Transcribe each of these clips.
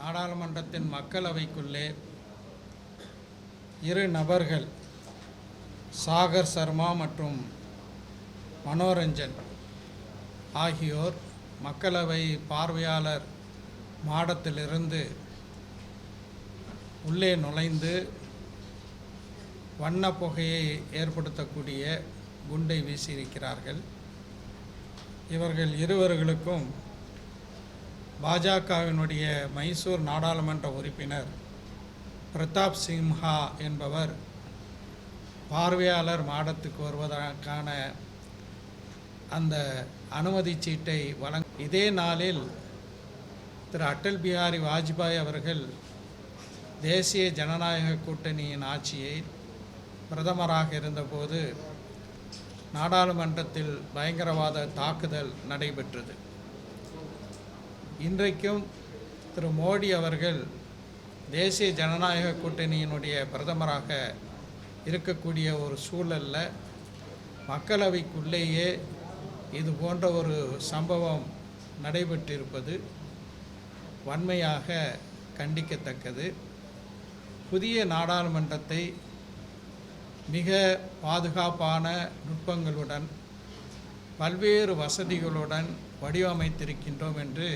நாடாளுமன்றத்தின் மக்களவைக்குள்ளே இரு நபர்கள் சாகர் சர்மா மற்றும் மனோரஞ்சன் ஆகியோர் மக்களவை பார்வையாளர் மாடத்திலிருந்து உள்ளே நுழைந்து வண்ண புகையை ஏற்படுத்தக்கூடிய குண்டை வீசியிருக்கிறார்கள். இவர்கள் இருவர்களுக்கும் பாஜகவினுடைய மைசூர் நாடாளுமன்ற உறுப்பினர் பிரதாப் சிம்ஹா என்பவர் பார்வையாளர் மாடத்துக்கு வருவதற்கான அந்த அனுமதி சீட்டை வழங் இதே நாளில் திரு அடல் பிஹாரி வாஜ்பாய் அவர்கள் தேசிய ஜனநாயக கூட்டணியின் ஆட்சியை பிரதமராக இருந்தபோது நாடாளுமன்றத்தில் பயங்கரவாத தாக்குதல் நடைபெற்றது. இன்றைக்கும் திரு மோடி அவர்கள் தேசிய ஜனநாயக கூட்டணியினுடைய பிரதமராக இருக்கக்கூடிய ஒரு சூழலில் மக்களவைக்குள்ளேயே இது போன்ற ஒரு சம்பவம் நடைபெற்றிருப்பது வன்மையாக கண்டிக்கத்தக்கது. புதிய நாடாளுமன்றத்தை மிக பாதுகாப்பான நுட்பங்களுடன் பல்வேறு வசதிகளுடன் வடிவமைத்திருக்கின்றோம் என்று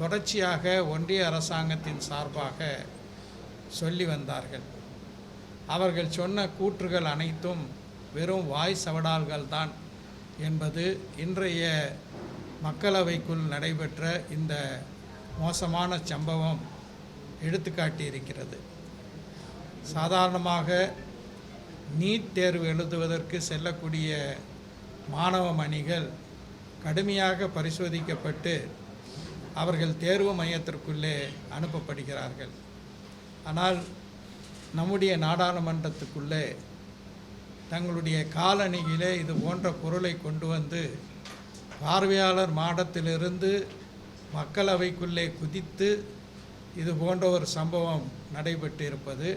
தொடர்ச்சியாக ஒன்றிய அரசாங்கத்தின் சார்பாக சொல்லி வந்தார்கள். அவர்கள் சொன்ன கூற்றுகள் அனைத்தும் வெறும் வாய் சவடால்கள் தான் என்பது இன்றைய மக்களவைக்குள் நடைபெற்ற இந்த மோசமான சம்பவம் எடுத்துக்காட்டியிருக்கிறது. சாதாரணமாக நீட் தேர்வு எழுதுவதற்கு செல்லக்கூடிய மாணவ மணிகள் கடுமையாக பரிசோதிக்கப்பட்டு அவர்கள் தேர்வு மையத்திற்குள்ளே அனுப்பப்படுகிறார்கள். ஆனால் நம்முடைய நாடாளுமன்றத்துக்குள்ளே தங்களுடைய காலணியிலே இது போன்ற பொருளை கொண்டு வந்து பார்வையாளர் மாடத்திலிருந்து மக்களவைக்குள்ளே குதித்து இது போன்ற ஒரு சம்பவம் நடைபெற்று இருப்பது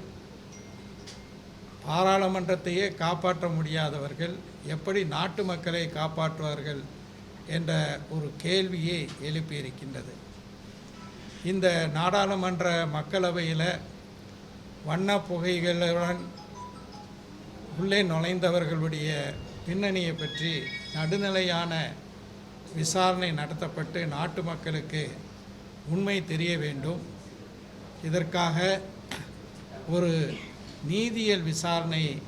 பாராளுமன்றத்தையே காப்பாற்ற முடியாதவர்கள் எப்படி நாட்டு மக்களை காப்பாற்றுவார்கள் என்ற ஒரு கேள்வியை எழுப்பியிருக்கின்றது. இந்த நாடாளுமன்ற மக்களவையில் வண்ண புகைகளுடன் உள்ளே நுழைந்தவர்களுடைய பின்னணியை பற்றி நடுநிலையான விசாரணை நடத்தப்பட்டு நாட்டு மக்களுக்கு உண்மை தெரிய வேண்டும். இதற்காக ஒரு நீதியியல் விசாரணை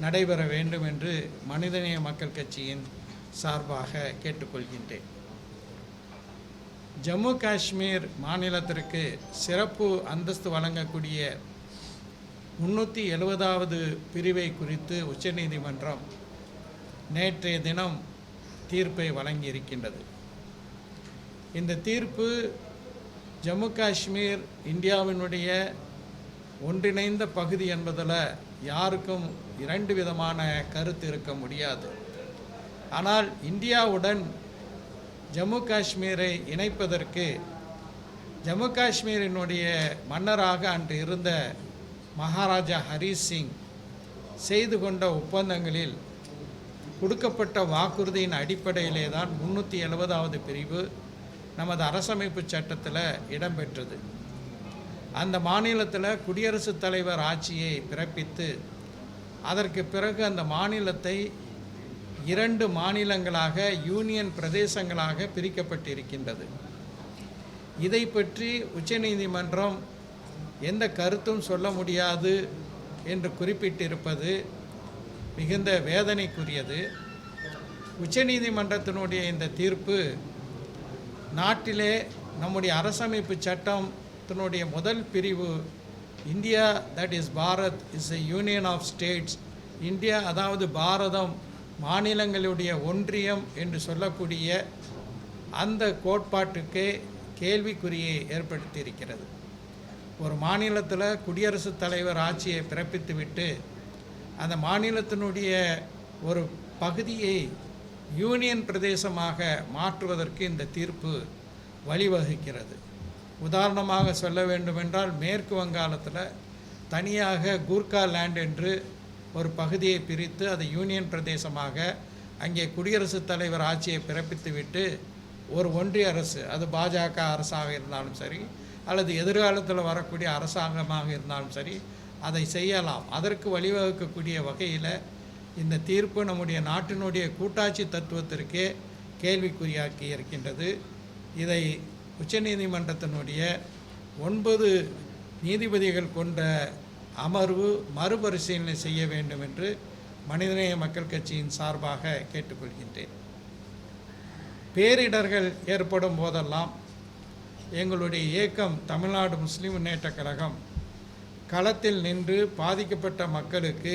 நடைபெற வேண்டும் என்று மனிதநேய மக்கள் கட்சியின் சார்பாக கேட்டுக்கொள்கின்றேன். ஜம்மு காஷ்மீர் மாநிலத்திற்கு சிறப்பு அந்தஸ்து வழங்கக்கூடிய முன்னூற்றி எழுபதாவது பிரிவை குறித்து உச்சநீதிமன்றம் நேற்றைய தினம் தீர்ப்பை வழங்கியிருக்கின்றது. இந்த தீர்ப்பு ஜம்மு காஷ்மீர் இந்தியாவினுடைய ஒன்றிணைந்த பகுதி என்பதில் யாருக்கும் இரண்டு விதமான கருத்து இருக்க முடியாது. ஆனால் இந்தியாவுடன் ஜம்மு காஷ்மீரை இணைப்பதற்கு ஜம்மு காஷ்மீரினுடைய மன்னராக அன்று இருந்த மகாராஜா ஹரி சிங் செய்து கொண்ட ஒப்பந்தங்களில் கொடுக்கப்பட்ட வாக்குறுதியின் அடிப்படையிலே தான் முந்நூற்றி எழுபதாவது பிரிவு நமது அரசமைப்பு சட்டத்தில் இடம்பெற்றது. அந்த மாநிலத்தில் குடியரசுத் தலைவர் ஆட்சியை பிறப்பித்து அதற்கு பிறகு அந்த மாநிலத்தை இரண்டு மாநிலங்களாக யூனியன் பிரதேசங்களாக பிரிக்கப்பட்டிருக்கின்றது. இதை பற்றி உச்சநீதிமன்றம் எந்த கருத்தும் சொல்ல முடியாது என்று குறிப்பிட்டிருப்பது மிகுந்த வேதனைக்குரியது. உச்சநீதிமன்றத்தினுடைய இந்த தீர்ப்பு நாட்டிலே நம்முடைய அரசமைப்பு சட்டத்தினுடைய முதல் பிரிவு India that is Bharat is a union of states India அதாவது பாரதம் மாநிலங்களுடைய ஒன்றியம் என்று சொல்லக்கூடிய அந்த கோட்பாட்டுக்கே கேள்விக்குறியை ஏற்படுத்தியிருக்கிறது. ஒரு மாநிலத்தில் குடியரசுத் தலைவர் ஆட்சியை பிறப்பித்துவிட்டு அந்த மாநிலத்தினுடைய ஒரு பகுதியை யூனியன் பிரதேசமாக மாற்றுவதற்கு இந்த தீர்ப்பு வழிவகுக்கிறது. உதாரணமாக சொல்ல வேண்டுமென்றால் மேற்கு வங்காளத்தில் தனியாக கூர்கா லேண்ட் என்று ஒரு பகுதியை பிரித்து அதை யூனியன் பிரதேசமாக அங்கே குடியரசுத் தலைவர் ஆட்சியை பிறப்பித்துவிட்டு ஒரு ஒன்றிய அரசு அது பாஜக அரசாக இருந்தாலும் சரி அல்லது எதிர்காலத்தில் வரக்கூடிய அரசாங்கமாக இருந்தாலும் சரி அதை செய்யலாம். அதற்கு வழிவகுக்கக்கூடிய வகையில் இந்த தீர்ப்பு நம்முடைய நாட்டினுடைய கூட்டாட்சி தத்துவத்திற்கே கேள்விக்குறியாக்கி இருக்கின்றது. இதை உச்சநீதிமன்றத்தினுடைய ஒன்பது நீதிபதிகள் கொண்ட அமர்வு மறுபரிசீலனை செய்ய வேண்டும் என்று மனிதநேய மக்கள் கட்சியின் சார்பாக கேட்டுக்கொள்கின்றேன். பேரிடர்கள் ஏற்படும் போதெல்லாம் எங்களுடைய இயக்கம் தமிழ்நாடு முஸ்லிம் முன்னேற்ற கழகம் களத்தில் நின்று பாதிக்கப்பட்ட மக்களுக்கு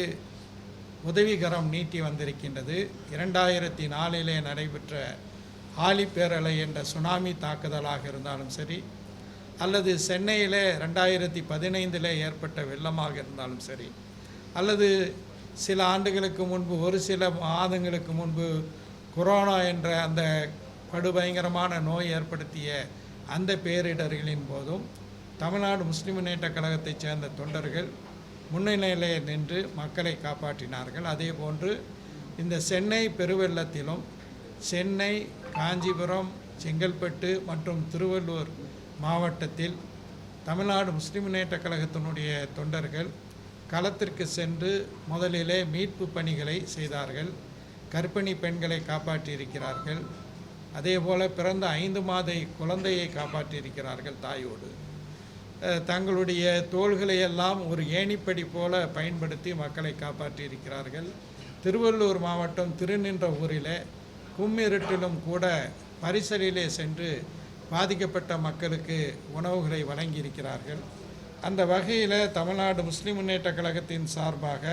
உதவிகரம் நீட்டி வந்திருக்கின்றது. இரண்டாயிரத்தி நாலிலே நடைபெற்ற ஆலி பேரலை என்ற சுனாமி தாக்குதலாக இருந்தாலும் சரி அல்லது சென்னையிலே ரெண்டாயிரத்தி பதினைந்தில் ஏற்பட்ட வெள்ளமாக இருந்தாலும் சரி அல்லது சில ஆண்டுகளுக்கு முன்பு ஒரு சில மாதங்களுக்கு முன்பு கொரோனா என்ற அந்த படுபயங்கரமான நோய் ஏற்படுத்திய அந்த பேரிடர்களின் போதும் தமிழ்நாடு முஸ்லிம் முன்னேற்ற கழகத்தைச் சேர்ந்த தொண்டர்கள் முன்னிலையிலே நின்று மக்களை காப்பாற்றினார்கள். அதே போன்று இந்த சென்னை பெருவெள்ளத்திலும் சென்னை காஞ்சிபுரம் செங்கல்பட்டு மற்றும் திருவள்ளூர் மாவட்டத்தில் தமிழ்நாடு முஸ்லிம் முன்னேற்ற கழகத்தினுடைய தொண்டர்கள் களத்திற்கு சென்று முதலிலே மீட்பு பணிகளை செய்தார்கள். கர்ப்பிணி பெண்களை காப்பாற்றியிருக்கிறார்கள். அதேபோல் பிறந்த ஐந்து மாத குழந்தையை காப்பாற்றியிருக்கிறார்கள் தாயோடு. தங்களுடைய தோள்களை எல்லாம் ஒரு ஏணிப்படி போல பயன்படுத்தி மக்களை காப்பாற்றியிருக்கிறார்கள். திருவள்ளூர் மாவட்டம் திருநின்ற ஊரில் கும்மிருட்டிலும் கூட பரிசலிலே சென்று பாதிக்கப்பட்ட மக்களுக்கு உணவுகளை வழங்கியிருக்கிறார்கள். அந்த வகையில் தமிழ்நாடு முஸ்லிம் முன்னேற்ற கழகத்தின் சார்பாக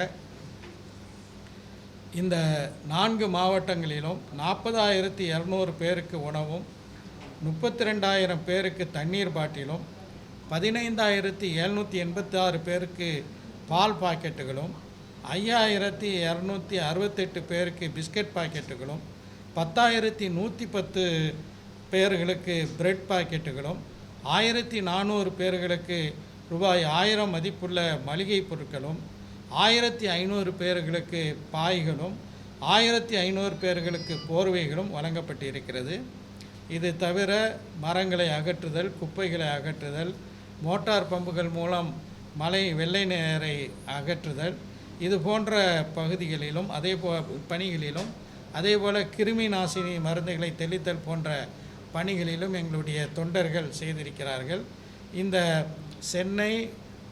இந்த நான்கு மாவட்டங்களிலும் நாற்பதாயிரத்தி இரநூறு பேருக்கு உணவும் முப்பத்தி ரெண்டாயிரம் பேருக்கு தண்ணீர் பாட்டிலும் பதினைந்தாயிரத்தி எழுநூற்றி எண்பத்தாறு பேருக்கு பால் பாக்கெட்டுகளும் ஐயாயிரத்தி இரநூத்தி அறுபத்தெட்டு பேருக்கு பிஸ்கட் பாக்கெட்டுகளும் பத்தாயிரத்தி நூற்றி பத்து பேர்களுக்கு பிரெட் பாக்கெட்டுகளும் ஆயிரத்தி நானூறு பேர்களுக்கு ரூபாய் ஆயிரம் மதிப்புள்ள மளிகை பொருட்களும் ஆயிரத்தி ஐநூறு பேர்களுக்கு பாய்களும் ஆயிரத்தி ஐநூறு பேர்களுக்கு போர்வைகளும் வழங்கப்பட்டிருக்கிறது. இது தவிர மரங்களை அகற்றுதல் குப்பைகளை அகற்றுதல் மோட்டார் பம்புகள் மூலம் மலை வெள்ளை நேரை அகற்றுதல் இது போன்ற பகுதிகளிலும் அதே போ பணிகளிலும் அதே போல் கிருமி நாசினி மருந்துகளை தெளித்தல் போன்ற பணிகளிலும் எங்களுடைய தொண்டர்கள் செய்திருக்கிறார்கள். இந்த சென்னை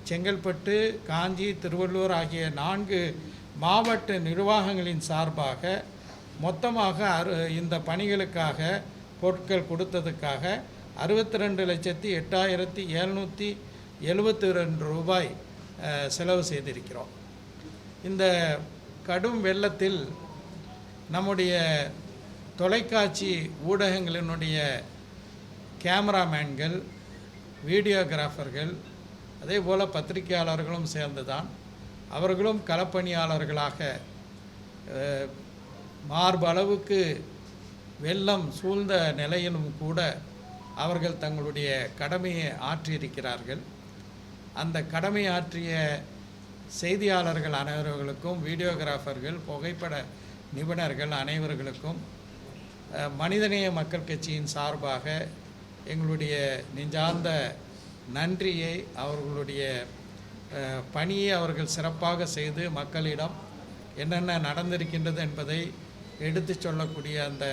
செங்கல்பட்டு காஞ்சி திருவள்ளூர் ஆகிய நான்கு மாவட்ட நிர்வாகங்களின் சார்பாக மொத்தமாக அறு இந்த பணிகளுக்காக பொருட்கள் கொடுத்ததுக்காக அறுபத்தி ரெண்டு லட்சத்தி எட்டாயிரத்தி எழுநூற்றி எழுபத்தி ரெண்டு ரூபாய் செலவு செய்திருக்கிறோம். இந்த கடும் வெள்ளத்தில் நம்முடைய தொலைக்காட்சி ஊடகங்களினுடைய கேமராமேன்கள் வீடியோகிராஃபர்கள் அதே போல் பத்திரிகையாளர்களும் சேர்ந்து தான் அவர்களும் களப்பணியாளர்களாக மார்பளவுக்கு வெள்ளம் சூழ்ந்த நிலையிலும் கூட அவர்கள் தங்களுடைய கடமையை ஆற்றியிருக்கிறார்கள். அந்த கடமை ஆற்றிய செய்தியாளர்கள் அனைவர்களுக்கும் வீடியோகிராஃபர்கள் புகைப்பட நிபுணர்கள் அனைவர்களுக்கும் மனிதநேய மக்கள் கட்சியின் சார்பாக எங்களுடைய நெஞ்சார்ந்த நன்றியை அவர்களுடைய பணியை அவர்கள் சிறப்பாக செய்து மக்களிடம் என்னென்ன நடந்திருக்கின்றது என்பதை எடுத்து சொல்லக்கூடிய அந்த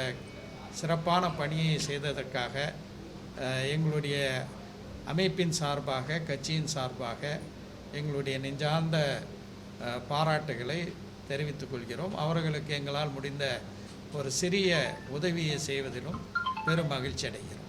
சிறப்பான பணியை செய்ததற்காக எங்களுடைய அமைப்பின் சார்பாக கட்சியின் சார்பாக எங்களுடைய நெஞ்சார்ந்த பாராட்டுகளை தெரிவித்துக் கொள்கிறோம். அவர்களுக்கு எங்களால் முடிந்த ஒரு சிறிய உதவியை செய்வதிலும் பெரும் மகிழ்ச்சி அடைகிறோம்